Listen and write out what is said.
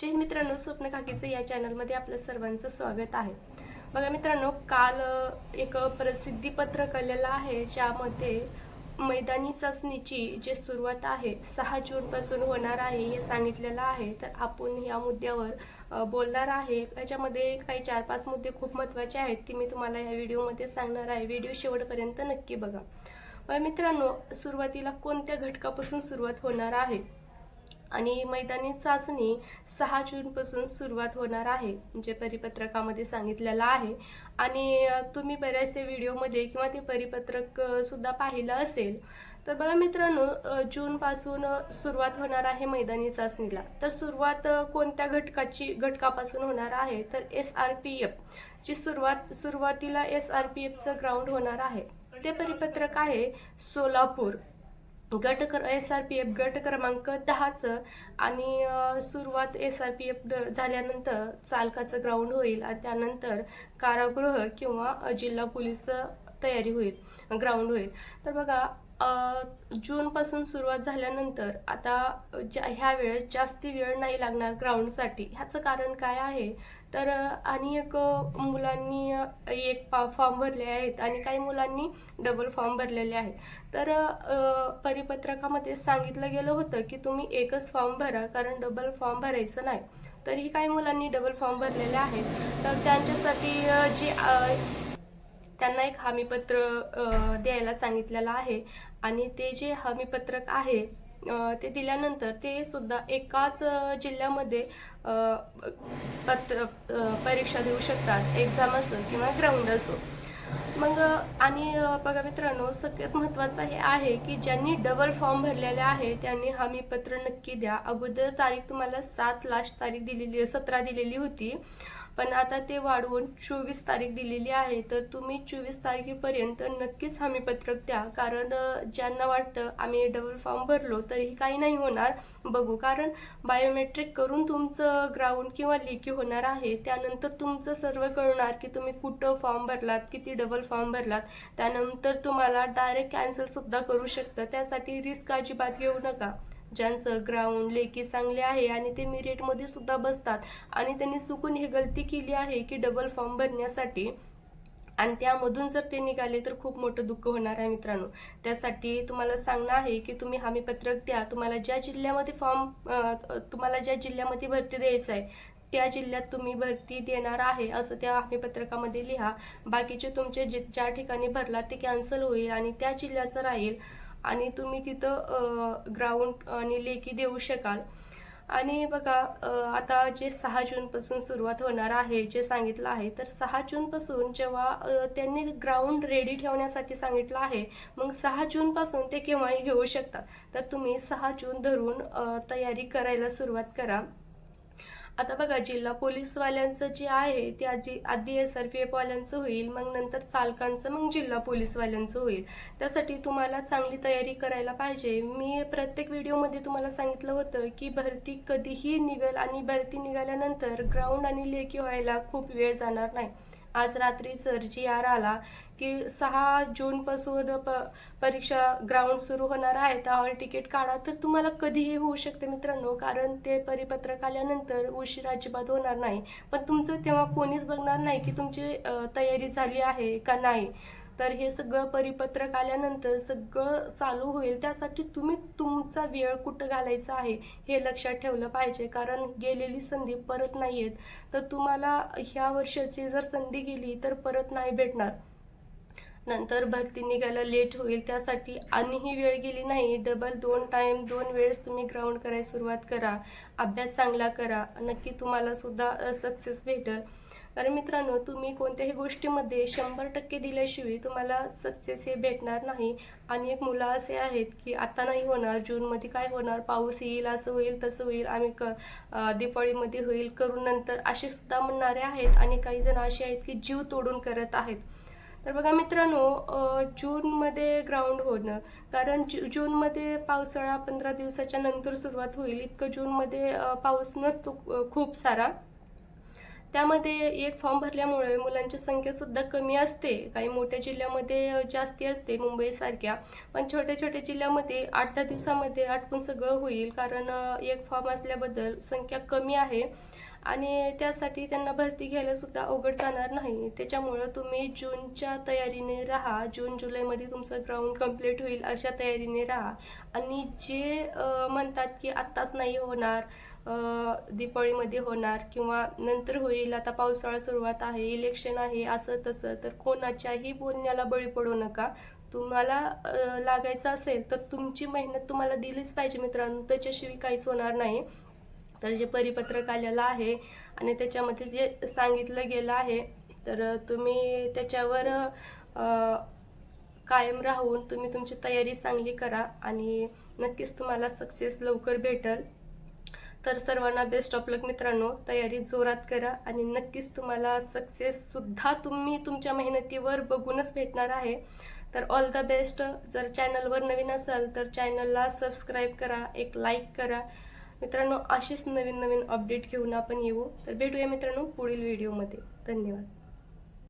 जय मित्रांनो स्वप्न काकीचं या चॅनलमध्ये आपलं सर्वांचं स्वागत आहे. बघा मित्रांनो काल एक प्रसिद्धी पत्रक आलेलं आहे ज्यामध्ये मैदानी चाचणीची जे सुरुवात आहे सहा जूनपासून होणार आहे हे सांगितलेलं आहे. तर आपण या मुद्द्यावर बोलणार आहे. याच्यामध्ये काही चार पाच मुद्दे खूप महत्त्वाचे आहेत ती मी तुम्हाला या व्हिडिओमध्ये सांगणार आहे. व्हिडिओ शेवटपर्यंत नक्की बघा. बघा मित्रांनो सुरुवातीला कोणत्या घटकापासून सुरुवात होणार आहे? आणि मैदानी चाचणी सहा जूनपासून सुरुवात होणार आहे जे परिपत्रकामध्ये सांगितलेलं आहे. आणि तुम्ही बऱ्याचशा व्हिडिओमध्ये किंवा ते परिपत्रक सुद्धा पाहिलं असेल. तर बघा मित्रांनो जूनपासून सुरुवात होणार आहे मैदानी चाचणीला. तर सुरुवात कोणत्या घटकाची घटकापासून होणार आहे? तर एस आर पी एफ ची सुरुवात सुरुवातीला एस आर पी एफचं ग्राउंड होणार आहे. ते परिपत्रक आहे सोलापूर. गट कर एस आर पी एफ गट क्रमांक दहाचं आणि सुरुवात एस आर पी एफ झाल्यानंतर चालकाचं ग्राउंड होईल आणि त्यानंतर कारागृह किंवा जिल्हा पोलीस तयारी होईल ग्राउंड होईल. तर बघा जूनपासून सुरुवात झाल्यानंतर आता ज्या ह्या वेळेस जास्ती वेळ नाही लागणार ग्राउंडसाठी ह्याचं कारण काय आहे? तर आणि एक मुलांनी एक पा फॉर्म भरले आहेत आणि काही मुलांनी डबल फॉर्म भरलेले आहेत. तर परिपत्रकामध्ये सांगितलं गेलं होतं की तुम्ही एकच फॉर्म भरा कारण डबल फॉर्म भरायचं नाही. तरीही काही मुलांनी डबल फॉर्म भरलेले आहेत. तर त्यांच्यासाठी जे त्यांना एक हमीपत्र द्यायला सांगितलेलं आहे. आणि ते जे हमीपत्रक आहे ते दिल्यानंतर ते सुद्धा एकाच जिल्ह्यामध्ये पत्र परीक्षा देऊ शकतात. एक्झाम असो किंवा ग्राउंड असो. मग आणि बघा मित्रांनो सगळ्यात महत्त्वाचं हे आहे की ज्यांनी डबल फॉर्म भरलेले आहे त्यांनी हमीपत्र नक्की द्या. अगोदर तारीख तुम्हाला सात लास्ट तारीख दिलेली सतरा दिलेली होती. पण आता ते वाढवून चोवीस तारीख दिलेली आहे तर तुम्ही चोवीस तारखेपर्यंत नक्कीच हमीपत्रक द्या. कारण ज्यांना वाटतं आम्ही डबल फॉर्म भरलो तरीही काही नाही होणार. बघू कारण बायोमेट्रिक करून तुमचं ग्राउंड किंवा लेखी होणार आहे. त्यानंतर तुमचं सर्व कळणार की तुम्ही कुठं फॉर्म भरलात किती डबल फॉर्म भरलात. त्यानंतर तुम्हाला डायरेक्ट कॅन्सलसुद्धा करू शकतं. त्यासाठी रिस्क अजिबात घेऊ नका. ज्यांचं ग्राउंड लेकी चांगले आहे आणि ते मिरेटमध्ये सुद्धा बसतात. आणि त्यांनी चुकून ही गलती केली आहे की डबल फॉर्म भरण्यासाठी. आणि त्यामधून जर ते निघाले तर खूप मोठं दुःख होणार आहे मित्रांनो. त्यासाठी तुम्हाला सांगणं आहे की तुम्ही हमीपत्रक द्या. तुम्हाला ज्या जिल्ह्यामध्ये फॉर्म तुम्हाला ज्या जिल्ह्यामध्ये भरती द्यायचं आहे त्या जिल्ह्यात तुम्ही भरती देणार आहे असं त्या हमीपत्रकामध्ये लिहा. बाकीचे तुमचे जे ज्या ठिकाणी भरला ते कॅन्सल होईल आणि त्या जिल्ह्याचं राहील. आणि तुम्ही तिथं ग्राउंड आणि लेखी देऊ शकाल. आणि बघा आता जे सहा जूनपासून सुरुवात होणार आहे जे सांगितलं आहे तर सहा जूनपासून जेव्हा त्यांनी ग्राउंड रेडी ठेवण्यासाठी सांगितलं आहे मग सहा जूनपासून ते केव्हाही घेऊ शकतात. तर तुम्ही सहा जून धरून तयारी करायला सुरुवात करा. आता बघा जिल्हा पोलीसवाल्यांचं जे आहे ते आजी आधी एस आर पी एफ वाल्यांचं होईल मग नंतर चालकांचं मग जिल्हा पोलीसवाल्यांचं होईल. त्यासाठी तुम्हाला चांगली तयारी करायला पाहिजे. मी प्रत्येक व्हिडिओमध्ये तुम्हाला सांगितलं होतं की भरती कधीही निघेल आणि भरती निघाल्यानंतर ग्राउंड आणि लेखी व्हायला खूप वेळ जाणार नाही. आज रात्री सर जी आर आला की सहा जूनपासून प परीक्षा ग्राउंड सुरू होणार आहे. तर हॉल तिकीट काढा. तर तुम्हाला कधीही होऊ शकते मित्रांनो कारण ते परिपत्रक आल्यानंतर उशीर अजिबात होणार नाही. पण तुमचं तेव्हा कोणीच बघणार नाही की तुमची तयारी झाली आहे का नाही. तर हे सगळं परिपत्रक आल्यानंतर सगळं चालू होईल. त्यासाठी तुम्ही तुमचा वेळ कुठं घालायचा आहे हे लक्षात ठेवलं पाहिजे. कारण गेलेली संधी परत नाही आहेत तर तुम्हाला ह्या वर्षाची जर संधी गेली तर परत नाही भेटणार. नंतर भरती निघायला लेट होईल. त्यासाठी आणिही वेळ गेली नाही. डबल दोन टाईम दोन वेळेस तुम्ही ग्राउंड करायला सुरुवात करा. अभ्यास चांगला करा. नक्की तुम्हाला सुद्धा सक्सेस भेटेल. कारण मित्रांनो तुम्ही कोणत्याही गोष्टीमध्ये शंभर टक्के दिल्याशिवाय तुम्हाला सक्सेस हे भेटणार नाही. आणि एक मुलं असे आहेत की आता नाही होणार जूनमध्ये काय होणार पाऊस येईल असं होईल तसं होईल आम्ही क दिपाळीमध्ये होईल करून नंतर असे सुद्धा म्हणणारे आहेत आणि काही जण असे आहेत की जीव तोडून करत आहेत. तर बघा मित्रांनो जूनमध्ये ग्राउंड होणं कारण जू जूनमध्ये पावसाळा पंधरा दिवसाच्या नंतर सुरुवात होईल. इतकं जूनमध्ये पाऊस नसतो खूप सारा. त्यामध्ये एक फॉर्म भरल्यामुळे मुलांची संख्यासुद्धा कमी असते. काही मोठ्या जिल्ह्यामध्ये जास्ती असते मुंबईसारख्या पण छोट्या छोट्या जिल्ह्यामध्ये आठ दहा दिवसामध्ये आटपून सगळं होईल. कारण एक फॉर्म असल्याबद्दल संख्या कमी आहे. आणि त्यासाठी त्यांना भरती घ्यायलासुद्धा अवघड जाणार नाही. त्याच्यामुळं तुम्ही जूनच्या तयारीने राहा. जून जुलैमध्ये तुमचं ग्राउंड कंप्लीट होईल अशा तयारीने राहा. आणि जे म्हणतात की आत्ताच नाही होणार दिपाळीमध्ये होणार किंवा नंतर होईल आता पावसाळा सुरुवात आहे इलेक्शन आहे असं तसं तर कोणाच्याही बोलण्याला बळी पडू नका. तुम्हाला लागायचं असेल तर तुमची मेहनत तुम्हाला दिलीच पाहिजे मित्रांनो. त्याच्याशिवाय काहीच होणार नाही. तर जे परिपत्रक आलेलं आहे आणि त्याच्यामध्ये जे सांगितलं गेलं आहे तर तुम्ही त्याच्यावर कायम राहून तुम्ही तुमची तयारी चांगली करा आणि नक्कीच तुम्हाला सक्सेस लवकर भेटल. तर सर्वांना बेस्ट ऑफ लक मित्रांनो. तयारी जोरात करा आणि नक्कीच तुम्हाला सक्सेससुद्धा तुम्ही तुमच्या मेहनतीवर बघूनच भेटणार आहे. तर ऑल द बेस्ट जर चॅनलवर नवीन असाल तर चॅनलला सबस्क्राईब करा एक लाईक करा. मित्रांनो अशीच नवीन नवीन अपडेट घेऊन आपण येऊ. तर भेटूया मित्रांनो पुढील व्हिडिओमध्ये धन्यवाद.